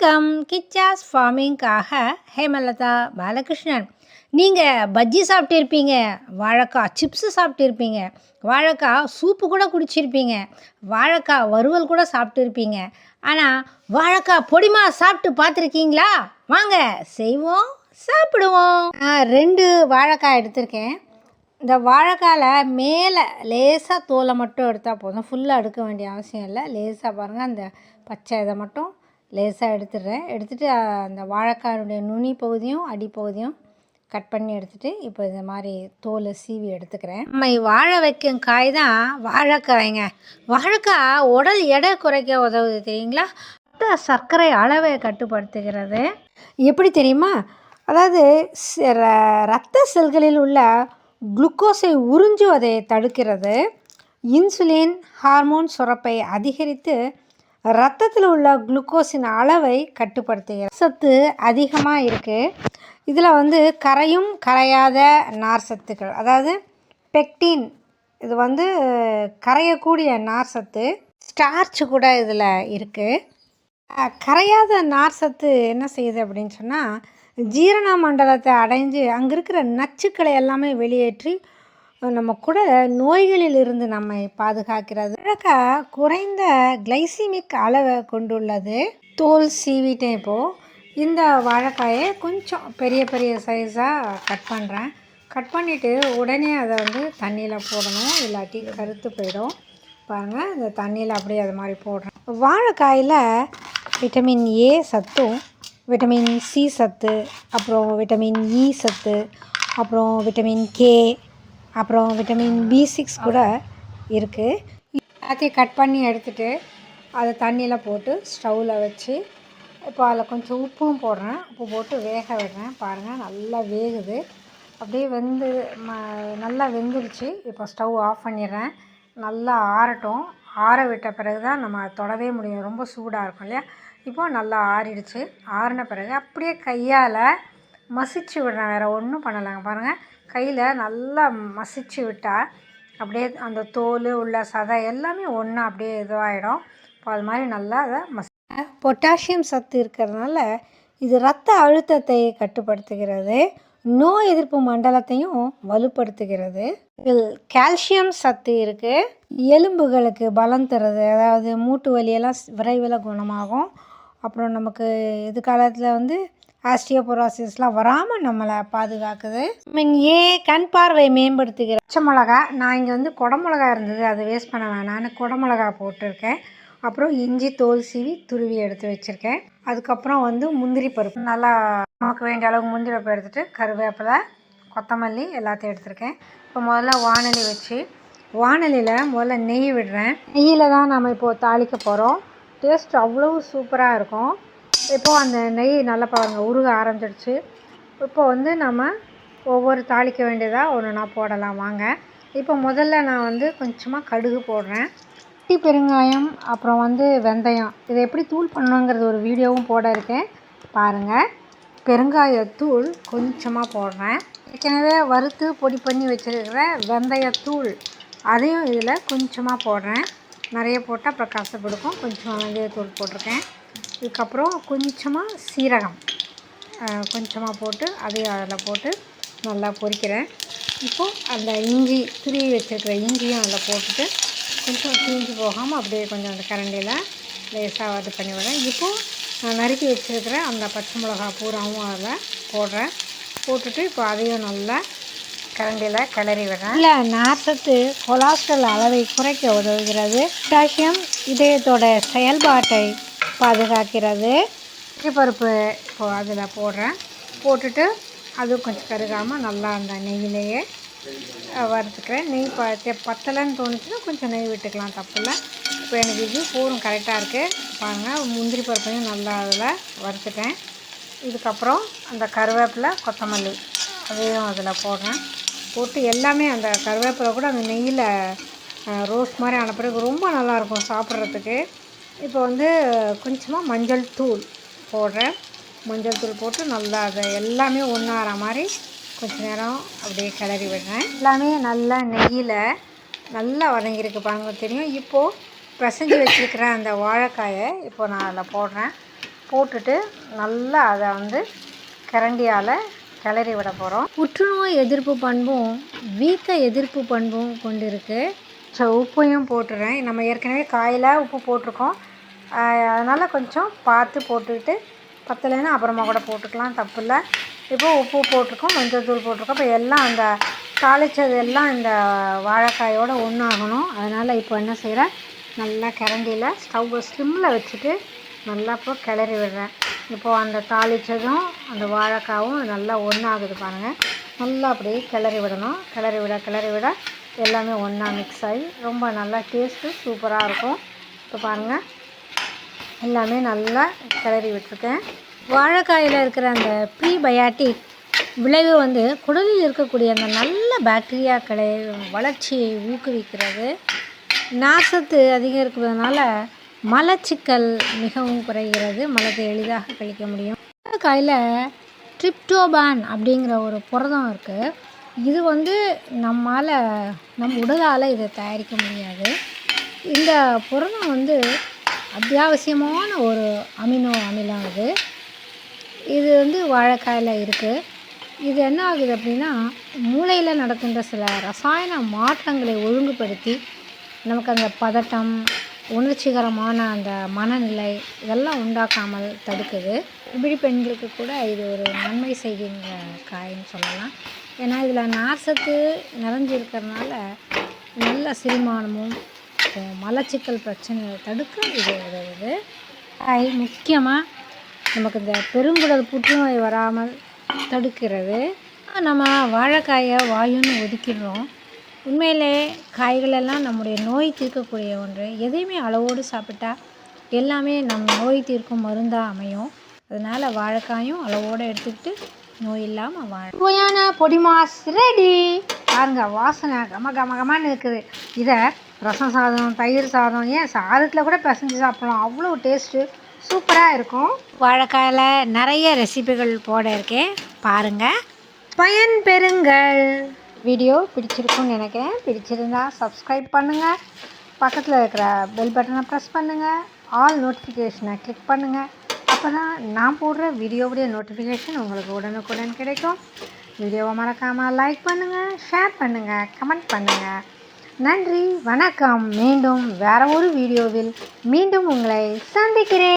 வணக்கம். கிச்சாஸ் ஃபார்மிங்காக ஹேமலதா பாலகிருஷ்ணன். நீங்கள் பஜ்ஜி சாப்பிட்டுருப்பீங்க வாழைக்காய் சிப்ஸு சாப்பிட்டுருப்பீங்க வாழைக்காய் சூப்பு கூட குடிச்சிருப்பீங்க வாழைக்காய் வறுவல் கூட சாப்பிட்டுருப்பீங்க. ஆனால் வாழைக்காய் பொடிமா சாப்பிட்டு பார்த்துருக்கீங்களா? வாங்க செய்வோம் சாப்பிடுவோம். நான் ரெண்டு வாழைக்காய் எடுத்திருக்கேன். இந்த வாழைக்காயில் மேலே லேசாக தோலை மட்டும் எடுத்தால் போதும். ஃபுல்லாக எடுக்க வேண்டிய அவசியம் இல்லை. லேசாக பாருங்கள் அந்த பச்சை இதை மட்டும் லேசாக எடுத்துடுறேன். எடுத்துகிட்டு அந்த வாழைக்காயினுடைய நுனி பகுதியும் அடிப்பகுதியும் கட் பண்ணி எடுத்துகிட்டு இப்போ இந்த மாதிரி தோலை சீவி எடுத்துக்கிறேன். நம்ம வாழை வைக்கும் காய் தான் வாழைக்காய்ங்க. வாழைக்காய் உடல் எடை குறைக்க உதவுது தெரியுங்களா? ரத்த சர்க்கரை அளவை கட்டுப்படுத்துகிறது. எப்படி தெரியுமா? அதாவது ர- ரத்த செல்களில் உள்ள குளுக்கோஸை உறிஞ்சுவதை தடுக்கிறது. இன்சுலின் ஹார்மோன் சுரப்பை அதிகரித்து ரத்தத்தில் உள்ள குளுக்கோஸின் அளவை கட்டுப்படுத்துகிறது சத்து அதிகமாக இருக்குது இதில் வந்து கரையும் கரையாத நார் சத்துக்கள் அதாவது பெக்டின் இது வந்து கரையக்கூடிய நார் சத்து ஸ்டார்ச் கூட இதில் இருக்குது கரையாத நார் சத்து என்ன செய்யுது அப்படின்னு சொன்னால் ஜீரண மண்டலத்தை அடைஞ்சு அங்கே இருக்கிற நச்சுக்களை எல்லாமே வெளியேற்றி நம்ம குடலை நோய்களில் இருந்து நம்மை பாதுகாக்கிறது. அழகா குறைந்த கிளைசிமிக் அளவை கொண்டுள்ளது. தோல் சீவிட்டேன் இப்போது இந்த வாழைக்காயை கொஞ்சம் பெரிய பெரிய சைஸாக கட் பண்ணுறேன் கட் பண்ணிவிட்டு உடனே அதை வந்து தண்ணியில் போடணும். இல்லாட்டி கருத்து போயிடும். பாருங்கள் இந்த தண்ணியில் அப்படியே அது மாதிரி போடுறேன். வாழைக்காயில் விட்டமின் ஏ சத்தும் விட்டமின் சி சத்து அப்புறம் விட்டமின் இ e சத்து அப்புறம் விட்டமின் கே அப்புறம் விட்டமின் பி சிக்ஸ் கூட இருக்குது எல்லாத்தையும் கட் பண்ணி எடுத்துட்டு அதை தண்ணியில் போட்டு ஸ்டவ்வில் வச்சு இப்போ அதில் கொஞ்சம் உப்பும் போடுறேன். உப்பு போட்டு வேக விடுறேன். பாருங்கள் நல்லா வேகுது. அப்படியே வெந்து ம நல்லா வெந்துருச்சு. இப்போ ஸ்டவ் ஆஃப் பண்ணிடுறேன். நல்லா ஆறட்டும். ஆற விட்ட பிறகு தான் நம்ம தொடவே முடியும். ரொம்ப சூடாக இருக்கும் இல்லையா? இப்போ நல்லா ஆறிடுச்சு. ஆறின பிறகு அப்படியே கையால் மசிச்சு விடுறேன். வேறு ஒன்றும் பண்ணலைங்க. பாருங்கள் கையில் நல்லா மசிச்சு விட்டால் அப்படியே அந்த தோல் உள்ள சதை எல்லாமே ஒன்றா அப்படியே இதுவாகிடும் இப்போ அது மாதிரி நல்லா அதை மசி பொட்டாசியம் சத்து இருக்கிறதுனால இது ரத்த அழுத்தத்தை கட்டுப்படுத்துகிறது நோய் எதிர்ப்பு மண்டலத்தையும் வலுப்படுத்துகிறது. இதில் கால்சியம் சத்து இருக்குது எலும்புகளுக்கு பலம் தருது. அதாவது மூட்டு வலியெல்லாம் விரைவில் குணமாகும். அப்புறம் நமக்கு எதிர்காலத்தில் வந்து ஆஸ்டியோபோராசிஸ்லாம் வராமல் நம்மளை பாதுகாக்குது. மீன் ஏ கண் பார்வை மேம்படுத்துகிற பச்சை மிளகா நான் இங்கே வந்து குடமிளகா இருந்தது அதை வேஸ்ட் பண்ண வேணான்னு குடமிளகா போட்டிருக்கேன். அப்புறம் இஞ்சி தோல் சீவி துருவி எடுத்து வச்சுருக்கேன். அதுக்கப்புறம் வந்து முந்திரி பருப்பு. நல்லா நமக்கு வேண்டிய அளவுக்கு முந்திரி பருப்பு எடுத்துகிட்டு கருவேப்பிலை கொத்தமல்லி எல்லாத்தையும் எடுத்திருக்கேன். இப்போ முதல்ல வானொலி வச்சு வானொலியில் முதல்ல நெய் விடுறேன். நெய்யில் தான் நம்ம இப்போது தாளிக்க போகிறோம் டேஸ்ட் அவ்வளோ சூப்பராக இருக்கும். இப்போது அந்த நெய் நல்லா பாருங்கள் உருக ஆரம்பிச்சிடுச்சு. இப்போ வந்து நம்ம ஒவ்வொரு தாளிக்க வேண்டியதாக ஒன்று நான் போடலாம். வாங்க. இப்போ முதல்ல நான் வந்து கொஞ்சமாக கடுகு போடுறேன். குட்டி பெருங்காயம் அப்புறம் வந்து வெந்தயம். இதை எப்படி தூள் பண்ணணுங்கிறது ஒரு வீடியோவும் போட இருக்கேன். பாருங்கள் பெருங்காயத்தூள் கொஞ்சமாக போடுறேன். ஏற்கனவே வறுத்து பொடி பண்ணி வச்சுருக்கிற வெந்தயத்தூள் அதையும் இதில் கொஞ்சமாக போடுறேன். நிறைய போட்டால் அப்புறம் கசப்படுக்கும் கொஞ்சமாக வெந்தயத்தூள் போட்டிருக்கேன். இதுக்கப்புறம் கொஞ்சமாக சீரகம். கொஞ்சமாக போட்டு அதையும் அதில் போட்டு நல்லா பொரிக்கிறேன். இப்போது அந்த இஞ்சி துருவி வச்சுருக்கிற இஞ்சியும் அதில் போட்டுட்டு கொஞ்சம் தீஞ்சு போகாமல் அப்படியே கொஞ்சம் அந்த கரண்டியில் லேசாக இது பண்ணி விடுறேன். இப்போது நான் நறுக்கி வச்சுருக்கிற அந்த பச்சை மிளகா பூராவும் அதில் போடுறேன். போட்டுட்டு இப்போ அதையும் நல்லா கரண்டியில் கிளறி விடுறேன். இல்லை நார்சத்து கொலாஸ்ட்ரல் அளவை குறைக்க உதவுகிறது. பொட்டாசியம் இதயத்தோட செயல்பாட்டை பாதுகாக்கிறது. பருப்பு இப்போ அதில் போடுறேன். போட்டுட்டு அது கொஞ்சம் கருகாமல் நல்லா அந்த நெய்யிலேயே வறுத்துக்கிறேன். நெய் ப பத்தலைன்னு தோணுச்சுன்னா கொஞ்சம் நெய் விட்டுக்கலாம் தப்பில்லை. இப்போ எனக்கு இது பூரும் கரெக்டாக இருக்குது பாருங்கள் முந்திரி பருப்பையும் நல்லா அதில் வறுத்துட்டேன். இதுக்கப்புறம் அந்த கருவேப்பிலை கொத்தமல்லி அதையும் அதில் போடுறேன். போட்டு எல்லாமே அந்த கருவேப்பிலை கூட அந்த நெய்யில் ரோஸ் மாதிரி ஆன பிறகு ரொம்ப நல்லாயிருக்கும் சாப்பிட்றதுக்கு. இப்போ வந்து கொஞ்சமாக மஞ்சள் தூள் போடுறேன். மஞ்சள் தூள் போட்டு நல்லா அதை எல்லாமே ஒன்றாற மாதிரி கொஞ்ச நேரம் அப்படியே கிளறி விடுறேன். எல்லாமே நல்லா நெய்யில் நல்லா வதங்கியிருக்கு பாருங்க தெரியும்? இப்போது பிசைஞ்சு வச்சுருக்கிற அந்த வாழைக்காயை இப்போ நான் அதில் போடுறேன். போட்டுட்டு நல்லா அதை வந்து கரண்டியால் கிளறி விட போகிறோம் புற்றுநோய் எதிர்ப்பு பண்பும் வீக்க எதிர்ப்பு பண்பும் கொண்டு இருக்குது ஸோ உப்பையும் போட்டுறேன். நம்ம ஏற்கனவே காயில் உப்பு போட்டிருக்கோம். அதனால் கொஞ்சம் பார்த்து போட்டுக்கிட்டு பத்தலைன்னா அப்புறமா கூட போட்டுக்கலாம் தப்பு இல்லை இப்போ உப்பு போட்டிருக்கோம் மஞ்சள் தூள் போட்டிருக்கோம். இப்போ எல்லாம் அந்த தாளித்தது எல்லாம் இந்த வாழைக்காயோடு ஒன்றாகணும் அதனால் இப்போ என்ன செய்கிறேன் நல்லா கரண்டியில் ஸ்டவ்வை ஸ்லிம்மில் வச்சுட்டு நல்லா இப்போ கிளறி விடுறேன். இப்போது அந்த தாளித்ததும் அந்த வாழைக்காவும் நல்லா ஒன்றாகுது பாருங்கள் நல்லா அப்படியே கிளறி விடணும். கிளறி விட கிளறி விட எல்லாமே ஒன்றா மிக்ஸ் ஆகி ரொம்ப நல்லா டேஸ்ட்டு சூப்பராக இருக்கும். இப்போ பாருங்கள் எல்லாமே நல்லா கிளறி விட்டுருக்கேன். வாழைக்காயில் இருக்கிற அந்த ப்ரீபயாட்டிக் விளைவு வந்து குடலில் இருக்கக்கூடிய அந்த நல்ல பாக்டீரியாக்களை வளர்ச்சியை ஊக்குவிக்கிறது. நாசத்து அதிகம் இருக்கிறதுனால மலச்சிக்கல் மிகவும் குறைகிறது. மலத்தை எளிதாக கழிக்க முடியும். வாழைக்காயில் ட்ரிப்டோபான் அப்படிங்கிற ஒரு புரதம் இருக்குது இது வந்து நம்மால் நம் உடலால் இதை தயாரிக்க முடியாது. இந்த புரதம் வந்து அத்தியாவசியமான ஒரு அமினோ அமிலம் அது இது வந்து வாழைக்காயில் இருக்குது இது என்ன ஆகுது அப்படின்னா மூளையில் நடக்கின்ற சில ரசாயன மாற்றங்களை ஒழுங்குபடுத்தி நமக்கு அந்த பதட்டம் உணர்ச்சிகரமான அந்த மனநிலை இதெல்லாம் உண்டாக்காமல் தடுக்குது. இப்படி பெண்களுக்கு கூட இது ஒரு நன்மை செய்கின்ற காய்ன்னு சொல்லலாம். ஏன்னா இதில் நார்சத்து நிறைஞ்சிருக்கிறதுனால நல்ல செரிமானமும் இருக்கும் மலச்சிக்கல் பிரச்சனையை தடுக்க இது உதவுது. முக்கியமாக நமக்கு இந்த பெருங்குடல் புற்றுநோய் வராமல் தடுக்கிறது. நம்ம வாழைக்காயை வாயுன்னு ஒதுக்கிடுறோம். உண்மையிலே காய்களெல்லாம் நம்முடைய நோய் தீர்க்கக்கூடிய ஒன்று. எதையுமே அளவோடு சாப்பிட்டா எல்லாமே நம் நோய் தீர்க்கும் மருந்தாக அமையும். அதனால் வாழைக்காயும் அளவோடு எடுத்துக்கிட்டு நோய் இல்லாமல் வாழ சுவையான பொடி மாஸ் ரெடி பாருங்க வாசனை கம கம கமான்னு இருக்குது. இதை ரசம் சாதம் தயிர் சாதம் ஏன் சாதத்தில் கூட பிசைஞ்சு சாப்பிடலாம். அவ்வளோ டேஸ்ட்டு சூப்பராக இருக்கும். வாழைக்காயில் நிறைய ரெசிபிகள் போட இருக்கேன். பாருங்கள் பயன் பெறுங்கள். வீடியோ பிடிச்சிருக்கும்னு நினைக்கிறேன். பிடிச்சிருந்தா சப்ஸ்கிரைப் பண்ணுங்கள் பக்கத்தில் இருக்கிற பெல் பட்டனை ப்ரெஸ் பண்ணுங்கள் ஆல் நோட்டிஃபிகேஷனை கிளிக் பண்ணுங்கள் அப்போ தான் நான் போடுற வீடியோவுடைய நோட்டிஃபிகேஷன் உங்களுக்கு உடனுக்குடன் கிடைக்கும். வீடியோவை மறக்காமல் லைக் பண்ணுங்கள் ஷேர் பண்ணுங்கள் கமெண்ட் பண்ணுங்கள் நன்றி. வணக்கம். மீண்டும் வேற ஒரு வீடியோவில் மீண்டும் உங்களை சந்திக்கிறேன்.